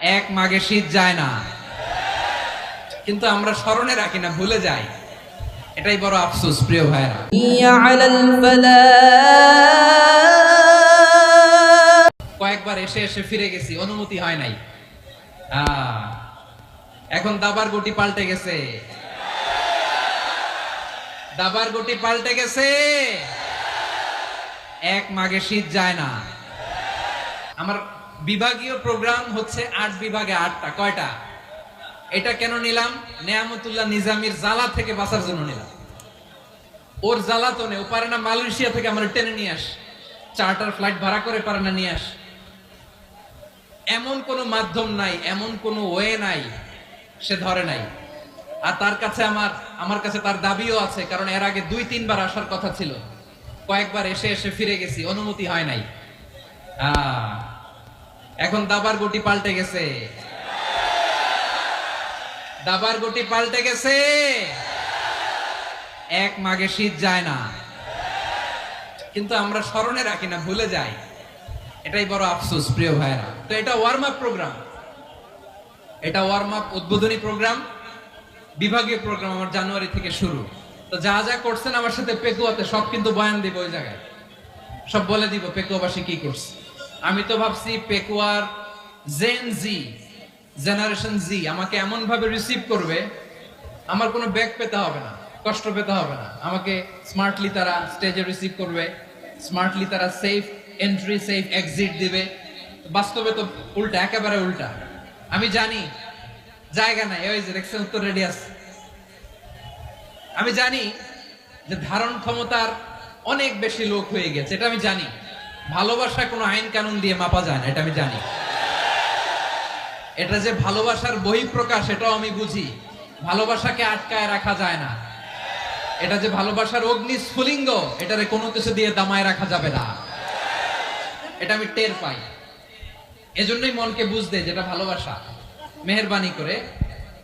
এক মাঘে শীত যায় না। কিন্তু আমরা স্মরণে রাখি না ভুলে যাই। এটাই বড় আফসোস প্রিয় ভাইরা কয়েকবার এসে এসে ফিরে গেছি অনুমতি হয় নাই। এখন দাবার গুটি পাল্টে গেছে। দাবার গুটি পাল্টে গেছে। এক মাঘে শীত যায় না। আমার বিভাগীয় প্রোগ্রাম হচ্ছে আট বিভাগে আটটা কয়টা? এটা কেন নিলাম? নেয়ামতুল্লাহ নিজামির জ্বালা থেকে বাঁচার জন্য নিলাম। ওর জ্বালাতনে ও পারে না মালয়েশিয়া থেকে আমার টেনে নিয়ে আস। চার্টার ফ্লাইট ভাড়া করে পারে না নিয়ে আস। এমন কোনো মাধ্যম নাই এমন কোনো ওয়ে নাই সে ধরে নাই। আর তার কাছে আমার আমার কাছে তার দাবিও আছে কারণ এর আগে দুই তিনবার আসার কথা ছিল। কয়েকবার এসে এসে ফিরে গেছি অনুমতি হয় নাই। আহ, এখন দাবার গুটি পাল্টে গেছে। দাবার গুটি পাল্টে গেছে। এক মাগে শীত যায় না। কিন্তু আমরা স্মরণে রাখি না, ভুলে যাই। এটাই বড় আফসোস, প্রিয় ভাইরা তো এটা ওয়ার্ম আপ প্রোগ্রাম এটা ওয়ার্ম আপ উদ্বোধনী প্রোগ্রাম বিভাগীয় প্রোগ্রাম আমার জানুয়ারি থেকে শুরু। তো যা যা করছেন আমার সাথে পেকুয়াতে সব কিন্তু বয়ান দিব ওই জায়গায়। সব বলে দিব পেকুয়াবাসী কি করছে। আমি তো ভাবছি পেকুয়ার জেন জি জেনারেশন জি আমাকে এমন ভাবে রিসিভ করবে, আমার কোনো ব্যাগ পেতে হবে না, কষ্ট পেতে হবে না। আমাকে স্মার্টলি তারা স্টেজে রিসিভ করবে স্মার্টলি তারা সেফ এন্ট্রি সেফ এক্সিট দিবে। বাস্তবে তো উল্টা, একেবারে উল্টা। আমি জানি, জায়গা নাই ওই যে দেখছেন উত্তর রেডি আছে আমি জানি যে ধারণ ক্ষমতার অনেক বেশি লোক হয়ে গেছে, এটা আমি জানি। ভালোবাসা কোনো আইন কানুন দিয়ে মাপা যায় না, এটা আমি জানি। এটা যে ভালোবাসার বহিঃপ্রকাশ, এটাও আমি বুঝি। ভালোবাসাকে আটকায় রাখা যায় না। এটা যে ভালোবাসার অগ্নি স্ফুলিঙ্গ, এটারে কোনো কিছু দিয়ে দামায় রাখা যাবে না। এটা আমি টের পাই। এজন্যই মনকে বুঝতে যেটা ভালোবাসা। মেহরবানি করে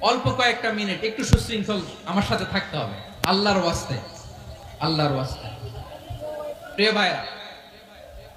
অল্প কয়েকটা মিনিট একটু সুশৃঙ্খল আমার সাথে থাকতে হবে। আল্লাহর ওয়াস্তে আল্লাহর ওয়াস্তে। প্রিয় ভাইরা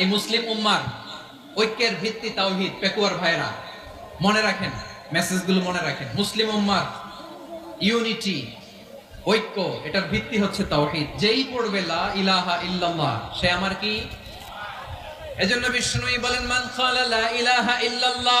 এই মুসলিম উম্মার ঐক্যের ভিত্তি তাওহিদ, পেকুয়ার ভাইরা, মনে রাখেন, মেসেজগুলো মনে রাখেন। মুসলিম উম্মার ইউনিটি, ঐক্য, এটার ভিত্তি হচ্ছে তাওহিদ। যেই পড়বে, লা ইলাহা ইল্লাল্লাহ, সে আমার কি? এজন্য বিষ্ণুই বলেন, মান ক্বালা লা ইলাহা ইল্লাল্লাহ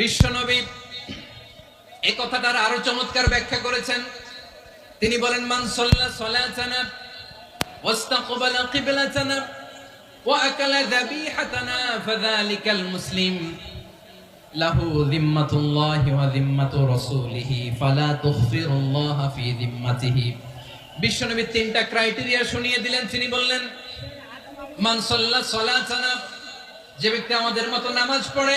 বিশ্ব নবী এই কথাটার আরও চমৎকার ব্যাখ্যা করেছেন। তিনি বলেন, মান সাল্লা সালাতানা ওয়াস্তাকবালা কিবলাতানা ওয়া আকালা যাবিহাতানা ফাযালিকাল মুসলিম। লাহু যিম্মাতুল্লাহি ওয়া যিম্মাতু রাসূলিহি ফালা তুখফিরুল্লাহ ফি যিম্মাতিহি। বিশ্বনবী তিনটা ক্রাইটেরিয়া শুনিয়ে দিলেন। তিনি বললেন, মান সাল্লা সালাতানা, যে ব্যক্তি আমাদের মতো নামাজ পড়ে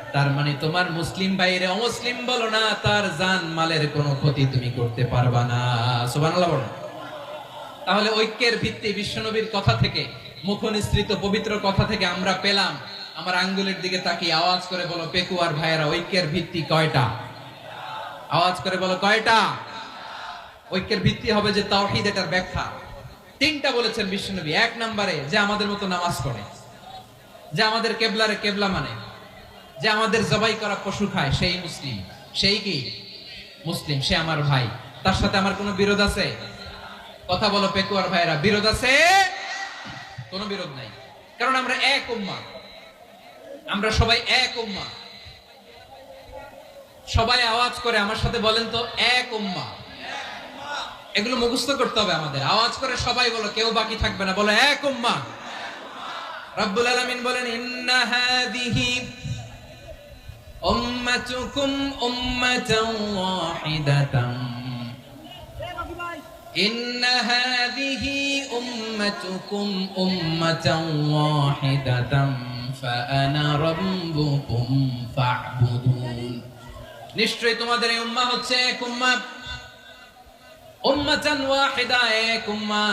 তার মানে তোমার মুসলিম বাইরে অমুসলিম বলো না, তার জান মালের কোনো ক্ষতি তুমি করতে পারবা না। সুবহানাল্লাহ বলো। তাহলে ঐক্যের ভিত্তি বিশ্বনবীর কথা থেকে, মুখনিসৃত পবিত্র কথা থেকে আমরা পেলাম। আমার আঙ্গুলের দিকে তাকিয়ে আওয়াজ করে বলো, পেকুয়ার ভাইয়েরা, ঐক্যের ভিত্তি কয়টা? আওয়াজ করে বলো, কয়টা? ঐক্যের ভিত্তি হবে যে তাওহীদ এটার ব্যাখ্যা। তিনটা বলেছেন বিশ্বনবী। এক নম্বরে, যে আমাদের মতো নামাজ পড়ে, যে আমাদের কেবলারে কেবলা মানে। যে আমাদের জবাই করা পশু খায়, সেই মুসলিম। সেই কি? মুসলিম, সে আমার ভাই। তার সাথে আমার কোনো বিরোধ আছে? কথা বলো পেকুয়ার ভাইরা বিরোধ আছে? কোনো বিরোধ নাই। কারণ আমরা এক উম্মা। আমরা সবাই এক উম্মা। সবাই আওয়াজ করে আমার সাথে বলেন তো, এক উম্মা। এগুলো মুখস্থ করতে হবে আমাদের। আওয়াজ করে সবাই বলো, কেউ বাকি থাকবে না। বলো, এক উম্মা। রব্বুল আলামিন বলেন, ইন্না হাদিহি উম্মাতুকুম উম্মাতান ওয়াহিদাতান إن هذه أمتكم أمة واحدة فأنا ربكم فاعبدون নিশ্চয়ই তোমাদের এই উম্মাহ হচ্ছে এক উম্মাহ উম্মাতান ওয়াহিদা এক উম্মাহ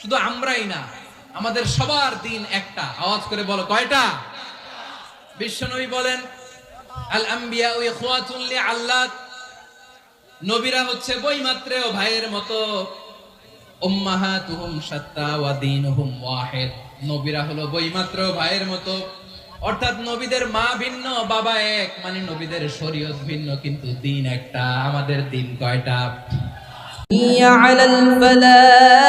শুধু আমরাই না, আমাদের সবার দিন একটা। আওয়াজ করে বলো, কয়টা? বিশ্বনবী বলেন, আল আম্বিয়া ওই খোয়াতুল্লি আল্লাহ নবীরা হচ্ছে বইমাত্রেও ভাইয়ের মতো। উম্মাহাতুহুম শাত্তা ওয়া দীনুহুম ওয়াহিদ। নবীরা হলো বইমাত্র ভাইয়ের মতো। অর্থাৎ নবীদের মা ভিন্ন, বাবা এক মানে নবীদের শরীয়ত ভিন্ন, কিন্তু দিন একটা। আমাদের দিন কয়টা? على الفلاح.